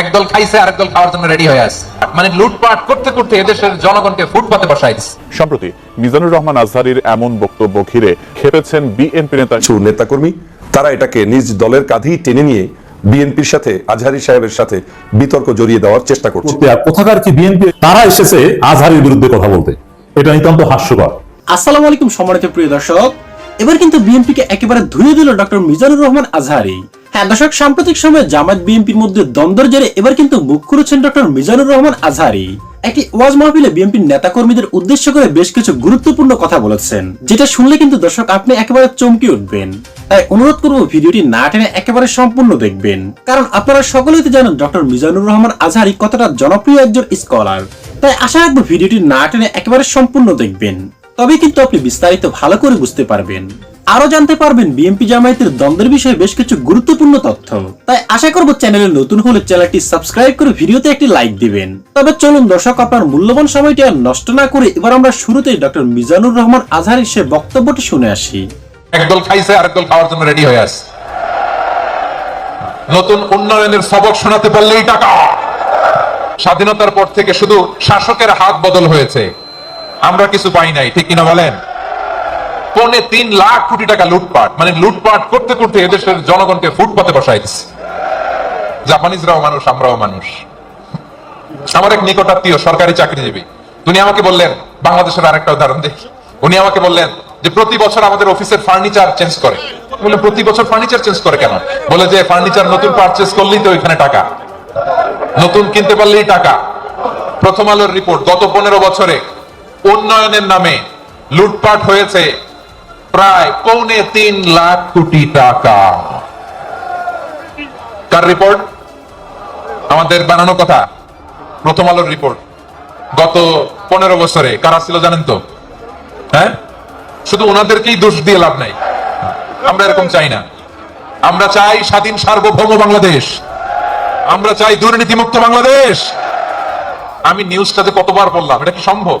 একদল খাইছে আরেক দল খাওয়ার জন্য রেডি হয়ে আছে। মানে লুটপাট করতে করতে এদেশের জনগণকে ফুটপাতে বসাই দিচ্ছে সম্প্রতি মিজানুর রহমান আজহারির এমন বক্তব্য ঘিরে খেপেছেন বিএনপি নেতা কিছু নেতাকর্মী তারা এটাকে নিজ দলের কাঁধেই টেনে নিয়ে বিএনপির সাথে আজহারি সাহেবের সাথে বিতর্ক জড়িয়ে দেওয়ার চেষ্টা করছে। আর কোথাকার কি বিএনপি তারা এসেছে আজহারের বিরুদ্ধে কথা বলতে। এটা নিতান্ত হাস্যকর। আসসালামু আলাইকুম সম্মানিত প্রিয় দর্শক এবার কিন্তু বিএনপিকে একেবারে ধুয়ে দিল ডক্টর মিজানুর রহমান আজহারি। হ্যাঁ দর্শক, সাম্প্রতিক সময়ে জামাত বিএনপির মধ্যে দ্বন্দ্বের জেরে এবার কিন্তু মুখ খুলেছেন ডক্টর মিজানুর রহমান আজহারি। একটি ওয়াজ মাহফিলে বিএনপির নেতাকর্মীদের উদ্দেশ্য করে বেশ কিছু গুরুত্বপূর্ণ কথা বলেছেন, যেটা শুনলে কিন্তু দর্শক আপনি একেবারে চমকে উঠবেন। তাই অনুরোধ করব ভিডিওটি না টেনে একেবারে সম্পূর্ণ দেখবেন। কারণ আপনারা সকলেই তো জানেন ডক্টর মিজানুর রহমান আজহারি কতটা জনপ্রিয় একজন স্কলার। তাই আশা রাখব ভিডিওটি না টেনে একেবারে সম্পূর্ণ দেখবেন। তবে কিন্তু আপনি বিস্তারিত ভালো করে বুঝতে পারবেন। আরও জানতে পারবেন বিএনপি জামায়াতের দ্বন্দ্বের বিষয়ে বেশ কিছু গুরুত্বপূর্ণ তথ্য। তাই আশা করব চ্যানেলে নতুন হলে চ্যানেলটি সাবস্ক্রাইব করে ভিডিওতে একটি লাইক দিবেন। তবে চলুন দর্শক, আপনার মূল্যবান সময়টি আর নষ্ট না করে এবার আমরা শুরুতেই ডক্টর মিজানুর রহমান আজহারের সে বক্তব্যটি শুনে আসি। একদল খাইছে, আরেক দল খাওয়ার জন্য রেডি হয়ে আছে। নতুন উন্নয়নের সবক শোনাতে পারলেই টাকা। স্বাধীনতার পর থেকে শুধু শাসকের হাত বদল হয়েছে। আমরা কিছু পাই নাই, ঠিক কিনা বলেন? পৌনে তিন লাখ কোটি টাকা লুটপাট মানে লুটপাট করতে করতে এদেশের জনগণকে ফুটপাতে বসাই দিচ্ছে জাপানিজরাও মানুষ, আমরাও মানুষ। আমার এক নিকটাত্মীয় সরকারি চাকরিজীবী, উনি আমাকে বললেন, বাংলাদেশের আরেকটা উদাহরণ দেখি। উনি আমাকে বললেন যে, প্রতি বছর আমাদের অফিসের ফার্নিচার চেঞ্জ করে। বলে প্রতি বছর ফার্নিচার চেঞ্জ করে কেন? বলে যে, ফার্নিচার নতুন পারচেজ করলেই তো ওইখানে টাকা। নতুন কিনতে পারলেই টাকা। প্রথম আলোর রিপোর্ট, গত পনেরো বছরে উন্নয়নের নামে লুটপাট হয়েছে প্রায় পৌনে তিন লাখ কোটি টাকা। কার রিপোর্ট আমাদের বানানো কথা। প্রথম আলোর রিপোর্ট গত পনেরো বছরে। কারা ছিল জানেন তো? হ্যাঁ? শুধু ওনাদেরকেই দোষ দিয়ে লাভ নাই। আমরা এরকম চাই না। আমরা চাই স্বাধীন সার্বভৌম বাংলাদেশ। আমরা চাই দুর্নীতিমুক্ত বাংলাদেশ। আমি নিউজটাতে কতবার বললাম, এটা কি সম্ভব?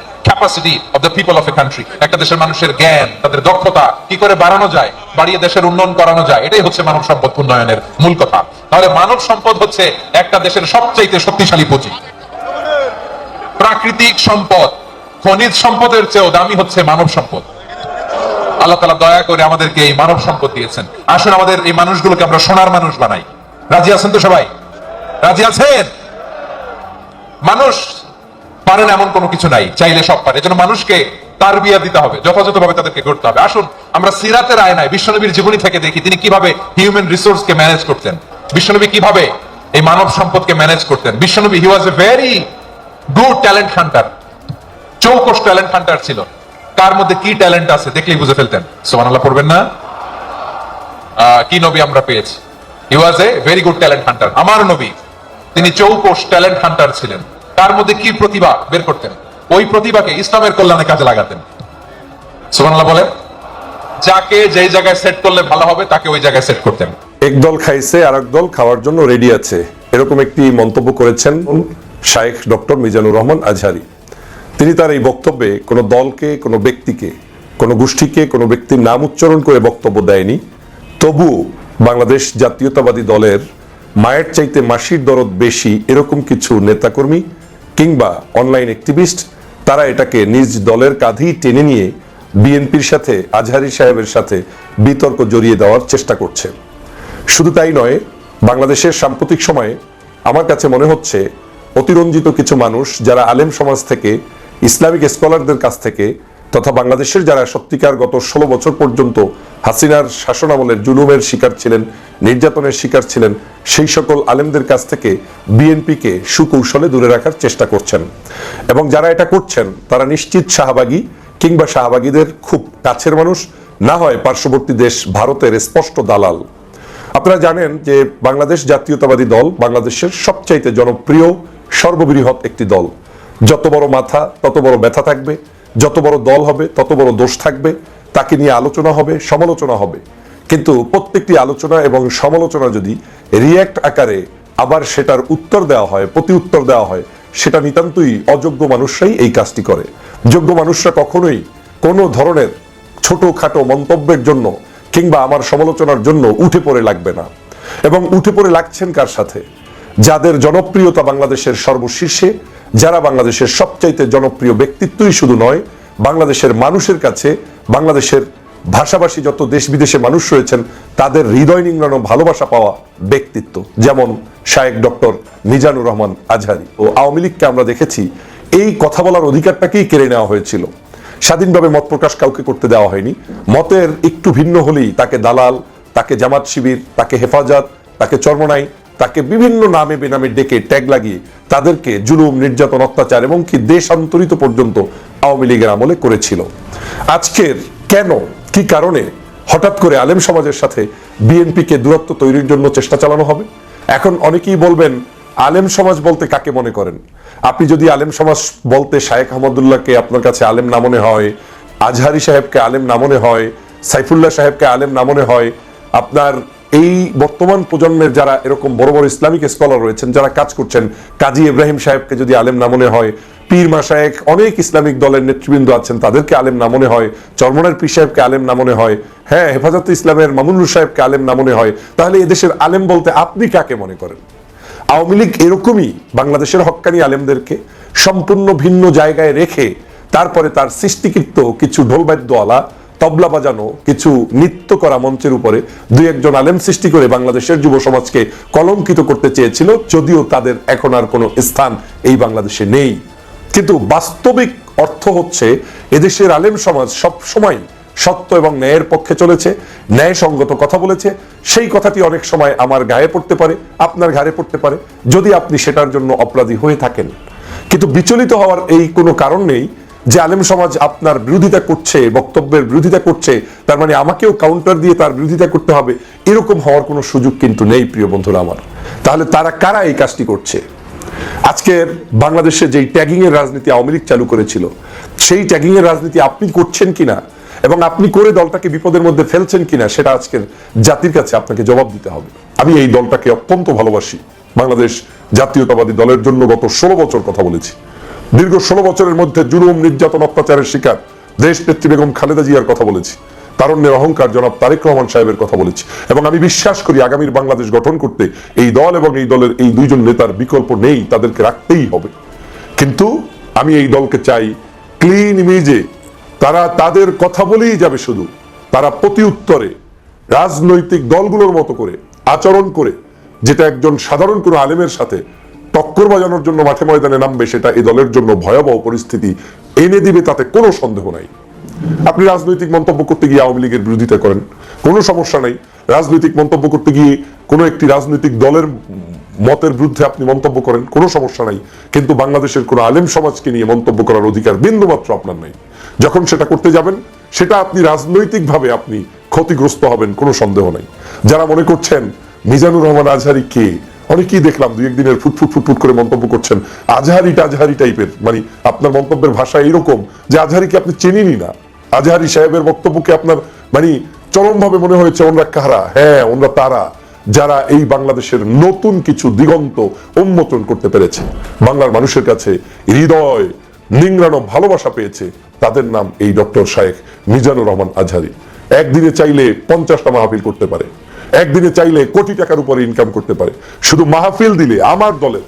capacity of the people of a country একটা দেশের মানুষের জ্ঞান, তাদের দক্ষতা, কি করে বাড়ানো যায়, বাড়িয়ে দেশের উন্নয়ন করানো যায়, এটাই হচ্ছে মানব সম্পদ উন্নয়নের মূল কথা। তাহলে মানব সম্পদ হচ্ছে একটা দেশের সবচাইতে শক্তিশালী পুঁজি। প্রাকৃতিক সম্পদ, খনিজ সম্পদের চেয়েও দামি হচ্ছে মানব সম্পদ। আল্লাহ তালা দয়া করে আমাদেরকে এই মানব সম্পদ দিয়েছেন। আসুন আমাদের এই মানুষগুলোকে আমরা সোনার মানুষ বানাই। রাজি আছেন তো সবাই? রাজি আছেন? মানুষ পারেন এমন কোনো কিছু নাই, চাইলে সব পারে এজন্য মানুষকে তার বিয়া দিতে হবে, যথাযথভাবে তাদেরকে করতে হবে। আসুন, আমরা সিরাতের আয়নায় বিশ্বনবীর জীবনী থেকে দেখি তিনি কীভাবে হিউম্যান রিসোর্স কে ম্যানেজ করতেন। বিশ্বনবী কীভাবে এই মানব সম্পদকে ম্যানেজ করতেন। বিশ্বনবী he was a very good talent hunter চৌকস talent hunter ছিল। কার মধ্যে কি ট্যালেন্ট আছে দেখলেই বুঝে ফেলতেন। সোমান আল্লাহ পড়বেন না? কি নবী আমরা পেয়েছি? He was a very good talent hunter আমার নবী, তিনি চৌকস ট্যালেন্ট হান্টার ছিলেন। তার মধ্যে কি প্রতিভা বের করতেন? ওই প্রতিভাকে ইসলামের কল্যাণে কাজে লাগাতেন। সোমান বলেন, যাকে যেই জায়গায় সেট করলে ভালো হবে, তাকে ওই জায়গায় সেট করতেন। একদল খাইছে আর দল খাওয়ার জন্য রেডি আছে। এরকম একটি মন্তব্য করেছেন শায়েখ ডক্টর মিজানুর রহমান আজহারি। তিনি তার এই বক্তব্যে কোনো দলকে, কোনো ব্যক্তিকে, কোনো গোষ্ঠীকে, কোনো ব্যক্তির নাম উচ্চারণ করে বক্তব্য দেয়নি। তবুও বাংলাদেশ জাতীয়তাবাদী দলের মায়ের চাইতে মাসির দরদ বেশি এরকম কিছু নেতাকর্মী কিংবা অনলাইন অ্যাক্টিভিস্ট তারা এটাকে নিজ দলের কাঁধেই টেনে নিয়ে বিএনপির সাথে, আজহারি সাহেবের সাথে বিতর্ক জড়িয়ে দেওয়ার চেষ্টা করছে। শুধু তাই নয়, বাংলাদেশের সাম্প্রতিক সময়ে আমার কাছে মনে হচ্ছে, অতিরঞ্জিত কিছু মানুষ যারা আলেম সমাজ থেকে, ইসলামিক স্কলারদের কাছ থেকে তথা বাংলাদেশের যারা সত্যিকার গত ষোলো বছর পর্যন্ত হাসিনার শাসনামলের জুলুমের শিকার ছিলেন, নির্যাতনের শিকার ছিলেন, সেই সকল আলেমদের কাছ থেকে বিএনপিকে সুকৌশলে দূরে রাখার চেষ্টা করছেন। এবং যারা এটা করছেন, তারা নিশ্চিত শাহবাগী কিংবা শাহবাগীদের খুব কাছের মানুষ, না হয় পার্শ্ববর্তী দেশ ভারতের স্পষ্ট দালাল। আপনারা জানেন যে বাংলাদেশ জাতীয়তাবাদী দল বাংলাদেশের সবচাইতে জনপ্রিয়, সর্ববৃহৎ একটি দল। যত বড় মাথা, তত বড় ব্যথা থাকবে যত বড় দল হবে, তত বড় দোষ থাকবে, তাকে নিয়ে আলোচনা হবে, সমালোচনা হবে। কিন্তু প্রত্যেকটি আলোচনা এবং সমালোচনা যদি রিয়্যাক্ট আকারে আবার সেটার উত্তর দেওয়া হয়, প্রতি উত্তর দেওয়া হয়, সেটা নিতান্তই অযোগ্য মানুষরাই এই কাজটি করে। যোগ্য মানুষরা কখনোই কোনো ধরনের ছোটখাটো মন্তব্যের জন্য কিংবা আমার সমালোচনার জন্য উঠে পড়ে লাগবে না। এবং উঠে পড়ে লাগছেন কার সাথে? যাদের জনপ্রিয়তা বাংলাদেশের সর্বশীর্ষে, যারা বাংলাদেশের সবচাইতে জনপ্রিয় ব্যক্তিত্বই শুধু নয়, বাংলাদেশের মানুষের কাছে, বাংলাদেশের ভাষাভাষী যত দেশ বিদেশে মানুষ রয়েছেন, তাদের হৃদয় নিংড়ানো ভালোবাসা পাওয়া ব্যক্তিত্ব। যেমন শায়েক ডক্টর মিজানুর রহমান আজহারি। ও আওয়ামী লীগকে আমরা দেখেছি, এই কথা বলার অধিকারটাকেই কেড়ে নেওয়া হয়েছিল। স্বাধীনভাবে মত প্রকাশ কাউকে করতে দেওয়া হয়নি। মতের একটু ভিন্ন হলেই তাকে দালাল, তাকে জামাত শিবির, তাকে হেফাজত, তাকে চর্মনাই তাকে বিভিন্ন নামে বেনামে ডেকে ট্যাগ লাগিয়ে তাদেরকে জুলুম, নির্যাতন, অত্যাচার এবং কি দেশান্তরিত পর্যন্ত আওয়ামী লীগের আমলে করেছিল। আজকের কেন, কি কারণে হঠাৎ করে আলেম সমাজের সাথে বিএনপিকে দূরত্ব তৈরির জন্য চেষ্টা চালানো হবে? এখন অনেকেই বলবেন, আলেম সমাজ বলতে কাকে মনে করেন? আপনি যদি আলেম সমাজ বলতে শায়েখ আহমদুল্লাহকে আপনার কাছে আলেম না মনে হয়, আজহারি সাহেবকে আলেম না মনে হয়, সাইফুল্লাহ সাহেবকে আলেম না মনে হয়, আপনার এই বর্তমান প্রজন্মের যারা এরকম বড় বড় ইসলামিক স্কলার রয়েছেন, যারা কাজ করছেন, কাজী ইব্রাহিম সাহেবকে যদি আলেম না মনে হয়, পীর মাসায়েক অনেক ইসলামিক দলের নেতৃবৃন্দ আছেন, তাদেরকে আলেম না মনে হয়, চরমনের পীর সাহেবকে আলেম না মনে হয় হ্যাঁ হেফাজত ইসলামের মামুনুর সাহেবকে আলেম না মনে হয়, তাহলে এদেশের আলেম বলতে আপনি কাকে মনে করেন? আওয়ামী লীগ এরকমই বাংলাদেশের হক্কানি আলেমদেরকে সম্পূর্ণ ভিন্ন জায়গায় রেখে, তারপরে তার সৃষ্টিকৃত কিছু ঢোলবাদ্যওয়ালা তবলা বাজানো, কিছু নৃত্য করা মঞ্চের উপরে দুই একজন আলেম সৃষ্টি করে বাংলাদেশের যুব সমাজকে কলঙ্কিত করতে চেয়েছিল, যদিও তাদের এখন আর কোনো স্থান এই বাংলাদেশে নেই। কিন্তু বাস্তবিক অর্থ হচ্ছে, এদেশের আলেম সমাজ সব সময় সত্য এবং ন্যায়ের পক্ষে চলেছে, ন্যায়সঙ্গত কথা বলেছে। সেই কথাটি অনেক সময় আমার গায়ে পড়তে পারে, আপনার ঘাড়ে পড়তে পারে, যদি আপনি সেটার জন্য অপরাধী হয়ে থাকেন। কিন্তু বিচলিত হওয়ার এই কোনো কারণ নেই যে আলেম সমাজ আপনার বিরোধিতা করছে, বক্তব্যের বিরোধিতা করছে, তার মানে আমাকেও কাউন্টার দিয়ে তার বিরোধিতা করতে হবে, এরকম হওয়ার কোনো সুযোগ কিন্তু নেই, প্রিয় বন্ধুরা আমার। তাহলে তারা কারা এই কাজটি করছে? আজকের বাংলাদেশে যেই ট্যাগিং এর রাজনীতি আওয়ামী লীগ চালু করেছিল, সেই ট্যাগিং এর রাজনীতি আপনি করছেন কিনা এবং আপনি করে দলটাকে বিপদের মধ্যে ফেলছেন কিনা, সেটা আজকের জাতির কাছে আপনাকে জবাব দিতে হবে। আমি এই দলটাকে অত্যন্ত ভালোবাসি। বাংলাদেশ জাতীয়তাবাদী দলের জন্য গত ষোলো বছর কথা বলেছি। দীর্ঘ ষোলো বছরের মধ্যে জুলুম, নির্যাতন, অত্যাচারের শিকার দেশ নেত্রী বেগম খালেদা জিয়ার কথা বলেছি। তারণ্যের অহংকার জনাব তারেক রহমান সাহেবের কথা বলেছি। এবং আমি বিশ্বাস করি আগামীর বাংলাদেশ গঠন করতে এই দল এবং এই দলের এই দুইজন নেতার বিকল্প নেই, তাদেরকে রাখতেই হবে। কিন্তু আমি এই দলকে চাই ক্লিন ইমেজে তারা তাদের কথা বলেই যাবে শুধু। তারা প্রতি উত্তরে রাজনৈতিক দলগুলোর মতো করে, আচরণ করে, যেটা একজন সাধারণ কোনো আলেমের সাথে টক্কর বাজানোর জন্য মাঠে ময়দানে নামবে সেটা এই দলের জন্য ভয়াবহ পরিস্থিতি এনে দিবে তাতে কোনো সন্দেহ নাই। আপনি রাজনৈতিক মন্তব্য করতে গিয়ে আওয়ামী লীগের বিরোধিতা করেন, কোনো সমস্যা নাই। রাজনৈতিক মন্তব্য করতে গিয়ে কোনো একটি রাজনৈতিক দলের মতের বিরুদ্ধে আপনি মন্তব্য করেন, কোনো সমস্যা নাই। কিন্তু বাংলাদেশের কোনো আলেম সমাজকে নিয়ে মন্তব্য করার অধিকার বিন্দুমাত্র আপনার নাই। যখন সেটা করতে যাবেন, সেটা আপনি রাজনৈতিকভাবে আপনি ক্ষতিগ্রস্ত হবেন, কোনো সন্দেহ নাই। যারা মনে করছেন মিজানুর রহমান আজহারি কে অনেকেই দেখলাম দুই একদিনের ফুটফুট ফুটফুট করে মন্তব্য করছেন, আজহারি টাজহারি টাইপের মানে আপনার মন্তব্যের ভাষা এরকম যে আজহারিকে আপনি চেনেনই না। আজহারি সাহেবের বক্তব্যকে আপনার মানে চরমভাবে মনে হয়েছে ওনরা কারা? হ্যাঁ ওনরা তারা, যারা এই বাংলাদেশের নতুন কিছু দিগন্ত উন্মোচন করতে পেরেছে। বাংলার মানুষের কাছে হৃদয়, নিংড়ানো ভালোবাসা পেয়েছে, তাদের নাম এই ডক্টর শায়েখ মিজানুর রহমান আজহারি। একদিনে চাইলে পঞ্চাশটা মাহফিল করতে পারে। একদিনে চাইলে কোটি টাকার উপরে ইনকাম করতে পারে। শুধু মাহফিল দিলে, আমার দলের,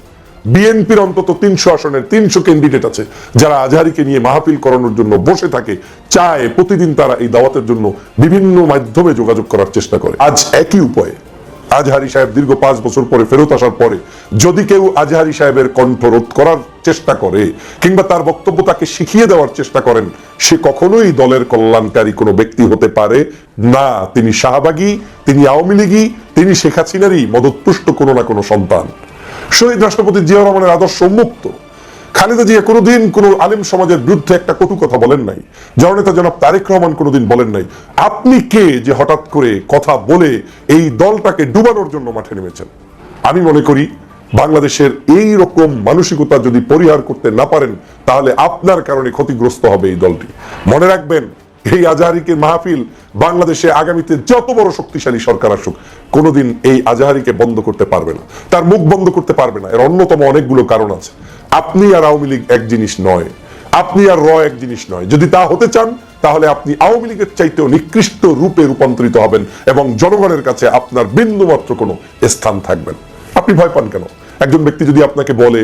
বিএনপির অন্তত তিনশো আসনের তিনশো ক্যান্ডিডেট আছে, যারা আজহারিকে নিয়ে মাহফিল করানোর জন্য বসে থাকে, চায়, প্রতিদিন তারা এই দাওয়াতের জন্য বিভিন্ন মাধ্যমে যোগাযোগ করার চেষ্টা করে। আজ একই উপায়ে আজহারি সাহেব দীর্ঘ পাঁচ বছর পরে ফেরত আসার পরে যদি কেউ আজহারি সাহেবের কণ্ঠ রোধ করার চেষ্টা করে কিংবা তার বক্তব্য তাকে শিখিয়ে দেওয়ার চেষ্টা করেন, সে কখনোই দলের কল্যাণকারী কোনো ব্যক্তি হতে পারে না। তিনি শাহবাগী, তিনি আওয়ামী লীগই তিনি শেখ হাসিনারই মদতপুষ্ট কোনো না কোনো সন্তান। শহীদ রাষ্ট্রপতি জিয়াউর রহমানের আদর্শ উন্মুক্ত। খালেদা জিয়া কোনোদিন কোনো আলেম সমাজের বিরুদ্ধে একটা কটু কথা বলেন নাই। জননেতা জনাব তারেক রহমান কোনোদিন বলেন নাই। আপনি কে যে হঠাৎ করে কথা বলে এই দলটাকে ডুবানোর জন্য মাঠে নেমেছেন? আমি মনে করি বাংলাদেশের এই রকম মানসিকতা যদি পরিহার করতে না পারেন, তাহলে আপনার কারণে ক্ষতিগ্রস্ত হবে এই দলটি। মনে রাখবেন, এই আজাহারিকে মাহফিল বাংলাদেশে আগামীতে যত বড় শক্তিশালী সরকার আসুক, কোনোদিন এই আজাহারিকে বন্ধ করতে পারবে না। তার মুখ বন্ধ করতে পারবে না। এর অন্যতম অনেকগুলো কারণ আছে। আপনি আর আওয়ামী লীগ এক জিনিস নয়। আপনি আর র এক জিনিস নয়। যদি তা হতে চান, তাহলে আপনি আওয়ামী লীগের চাইতেও নিকৃষ্ট রূপে রূপান্তরিত হবেন এবং জনগণের কাছে আপনার বিন্দুমাত্র কোনো স্থান থাকবেন আপনি ভয় পান কেন? একজন ব্যক্তি যদি আপনাকে বলে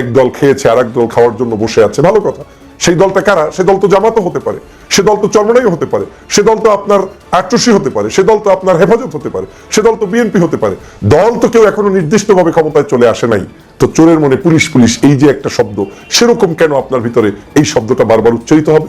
এক দল খেয়েছে আর এক দল খাওয়ার জন্য বসে আছে, ভালো কথা। সেই দলটা কারা? সে দল তো জামাতও হতে পারে। সে দল তো চরমনাই হতে পারে। সে দল তো আপনার আট্রসি হতে পারে। সে দল তো আপনার হেফাজত হতে পারে। সে দল তো বিএনপি হতে পারে। দল তো কেউ এখনও নির্দিষ্টভাবে ক্ষমতায় চলে আসে নাই। তো চোরের মনে পুলিশ পুলিশ এই যে একটা শব্দ, সেরকম কেন আপনার ভিতরে এই শব্দটা বারবার উচ্চারিত হবে?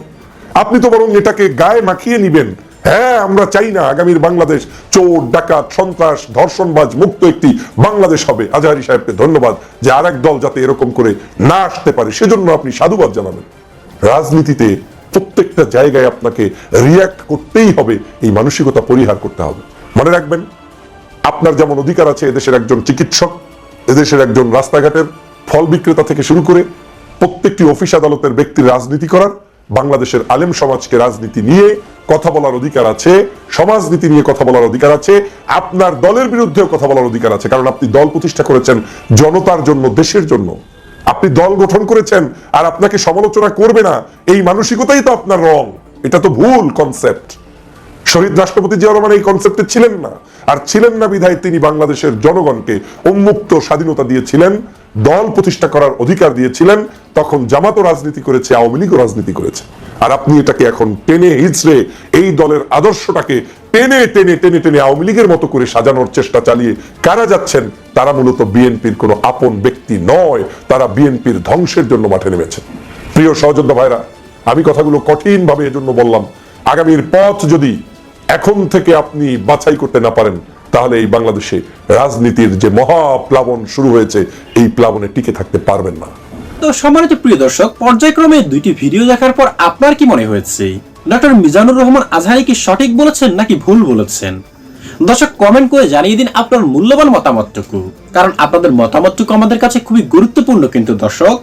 আপনি তো বরং এটাকে গায়ে মাখিয়ে নিবেন। হ্যাঁ আমরা চাই না আগামীর বাংলাদেশ চোর, ডাকাত, সন্ত্রাস, ধর্ষণবাজ, মুক্ত একটি বাংলাদেশ হবে। আজহারি সাহেবকে ধন্যবাদ যে আর দল যাতে এরকম করে না আসতে পারে। সেজন্য আপনি সাধুবাদ জানাবেন। রাজনীতিতে প্রত্যেকটা জায়গায় আপনাকে রিয়াক্ট করতেই হবে, এই মানসিকতা পরিহার করতে হবে। মনে রাখবেন, আপনার যেমন অধিকার আছে এদেশের একজন চিকিৎসক, এদেশের একজন রাস্তাঘাটের ফল বিক্রেতা থেকে শুরু করে প্রত্যেকটি অফিস আদালতের ব্যক্তির রাজনীতি করার, বাংলাদেশের আলেম সমাজকে রাজনীতি নিয়ে কথা বলার অধিকার আছে, সমাজনীতি নিয়ে কথা বলার অধিকার আছে, আপনার দলের বিরুদ্ধেও কথা বলার অধিকার আছে। কারণ আপনি দল প্রতিষ্ঠা করেছেন জনতার জন্য, দেশের জন্য। আপনি দল গঠন করেছেন আর আপনাকে সমালোচনা করবে না, এই মানসিকতাই তো আপনার রং। এটা তো ভুল কনসেপ্ট শহীদ রাষ্ট্রপতি জিয়া রহমান এই কনসেপ্টে ছিলেন না। আর ছিলেন না বিধায় তিনি বাংলাদেশের জনগণকে উন্মুক্ত স্বাধীনতা দিয়েছিলেন, দল প্রতিষ্ঠা করার অধিকার দিয়েছিলেন, তখন জামাতও রাজনীতি করেছে, আওয়ামী লীগও রাজনীতি করেছে। আর আপনি এটাকে এখন টেনে হিচড়ে এই দলের আদর্শটাকে টেনে টেনে টেনে টেনে আওয়ামী লীগের মতো করে সাজানোর চেষ্টা চালিয়ে কারা যাচ্ছেন? তারা মূলত বিএনপির কোনো আপন ব্যক্তি নয়। তারা বিএনপির ধ্বংসের জন্য মাঠে নেমেছেন প্রিয় সহযোদ্ধা ভাইরা, আমি কথাগুলো কঠিন ভাবে এজন্য বললাম। আগামীর পথ যদি এখন থেকে আপনি বাছাই করতে না পারেন, তাহলে এই বাংলাদেশে রাজনীতির যে মহা প্লাবন শুরু হয়েছে, এই প্লাবনে টিকে থাকতে পারবেন না। তো সম্মানিত প্রিয় দর্শক, পর্যায়ক্রমে দুইটি ভিডিও দেখার পর আপনার কি মনে হয়েছে? ডক্টর মিজানুর রহমান আজহারি কি সঠিক বলেছেন নাকি ভুল বলেছেন? দর্শক কমেন্ট করে জানিয়ে দিন আপনার মূল্যবান মতামতটুকু। কারণ আপনাদের মতামতটুকু আমাদের কাছে খুবই গুরুত্বপূর্ণ কিন্তু দর্শক।